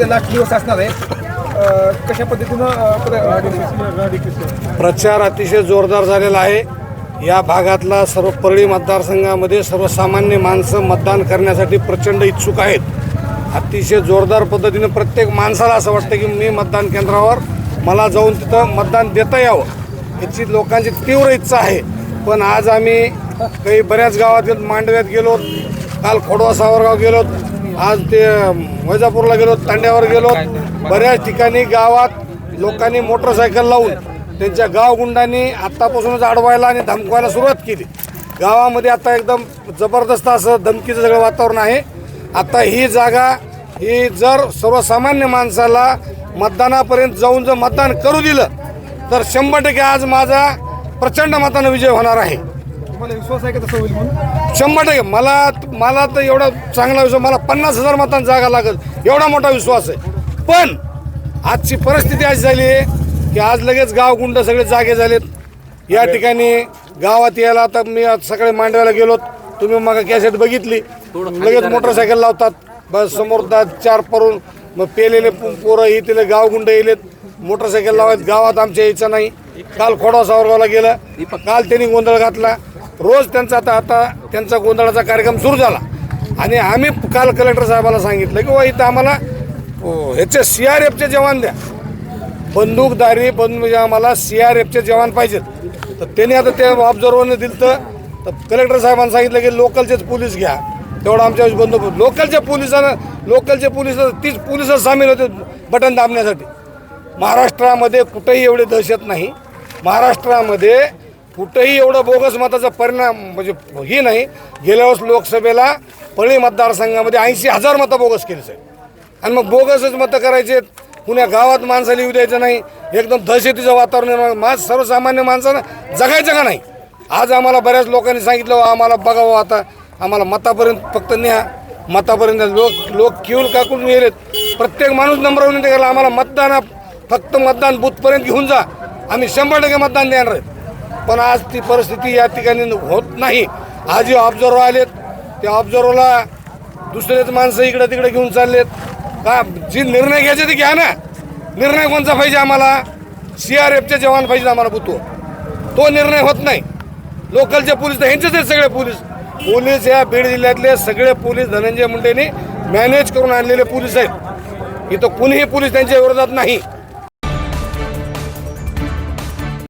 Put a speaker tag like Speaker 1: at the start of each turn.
Speaker 1: त्याला दिवस असणार आहे. कशा पद्धतीनं
Speaker 2: प्रचार अतिशय जोरदार झालेला आहे. या भागातला सर्व परळी मतदारसंघामध्ये सर्वसामान्य माणसं मतदान करण्यासाठी प्रचंड इच्छुक आहेत. अतिशय जोरदार पद्धतीनं प्रत्येक माणसाला असं वाटतं की मी मतदान केंद्रावर मला जाऊन तिथं मतदान देता यावं याची लोकांची तीव्र इच्छा आहे. पण आज आम्ही काही बऱ्याच गावात मांडव्यात गेलो काल खोडवा सावरगाव गेलो आज ते वैजापूरला गेलो तांड्यावर गेलो बऱ्याच ठिकाणी गावात लोकांनी मोटरसायकल लावून त्यांच्या गावगुंडांनी आत्तापासूनच अडवायला आणि धमकवायला सुरुवात केली. गावामध्ये आता एकदम जबरदस्त असं धमकीचं सगळं वातावरण आहे. आता ही जागा ही जर सर्वसामान्य माणसाला मतदानापर्यंत जाऊन जर मतदान करू दिलं तर शंभर टक्के आज माझा प्रचंड मतानं विजय होणार आहे.
Speaker 1: तुम्हाला विश्वास आहे का तसं होईल म्हणून?
Speaker 2: शंभर टक्के. मला मला तर एवढा चांगला विश्वास मला पन्नास हजार मतांना जागा लागत एवढा मोठा विश्वास आहे. पण आजची परिस्थिती अशी झाली आहे की आज लगेच गाव गुंड सगळे जागे झालेत. या ठिकाणी गावात यायला आता मी आज सकाळी मांडव्याला गेलो. तुम्ही मग कॅसेट बघितली. लगेच मोटरसायकल लावतात. बस समोर दा चार परून मग पेलेले पोरं येतील गावगुंड येलेत. मोटरसायकल लावायत गावात आमच्या यायचं नाही. काल खोडा सावरगावला गेलं. काल त्यांनी गोंधळ घातला. रोज त्यांचा आता आता त्यांचा गोंधळाचा कार्यक्रम सुरू झाला. आणि आम्ही काल कलेक्टर साहेबाला सांगितलं की वा इथं आम्हाला ह्याचे सी आर एफचे जवान द्या. बंदूकधारी बंदूक म्हणजे आम्हाला सी आर एफचे जवान पाहिजेत. तर त्यांनी आता ते ऑब्झर्वरने दिलं तर कलेक्टर साहेबांनी सांगितलं की लोकलचेच पोलीस घ्या. तेवढं आमच्या बंदूक लोकलच्या पोलिसांना लोकलचे पोलीस तीच पोलीस सामील होते बटन दाबण्यासाठी. महाराष्ट्रामध्ये कुठेही एवढी दहशत नाही. महाराष्ट्रामध्ये कुठंही एवढं बोगस मताचा परिणाम म्हणजे ही नाही. गेल्या वर्ष लोकसभेला परळी मतदारसंघामध्ये ऐंशी हजार मतं बोगस केली साहेब. आणि मग बोगसच मतं करायचे. पुण्या गावात माणसाला येऊ द्यायचं नाही. एकदम दहशतीचं वातावरण निर्माण माझ सर्वसामान्य माणसानं जगायचं का नाही? आज आम्हाला बऱ्याच लोकांनी सांगितलं आम्हाला बघावं हो आता. आम्हाला मतापर्यंत फक्त न्या. मतापर्यंत लोक लोक किऊल काकून गेलेत प्रत्येक माणूस नंबर विनंती करायला आम्हाला मतदान फक्त मतदान बूथपर्यंत घेऊन जा. आम्ही शंभर टक्के मतदान देणार आहेत पण आज ती परिस्थिती या ठिकाणी होत नाही. आज जे ऑब्झर्वर आलेत त्या ऑब्झर्वरला दुसरेच माणसं इकडे तिकडे घेऊन चाललेत. का जी निर्णय घ्यायचे ते घ्या ना. निर्णय कोणचा पाहिजे आम्हाला? सी आर एफचे जवान पाहिजे आम्हाला बुतो. तो निर्णय होत नाही. लोकलचे पोलीस तर ह्यांचेच आहेत सगळे पोलीस. पोलीस या बीड जिल्ह्यातले सगळे पोलीस धनंजय मुंडेने मॅनेज करून आणलेले पोलीस आहेत. इथं कुणीही पोलीस त्यांच्या विरोधात नाही.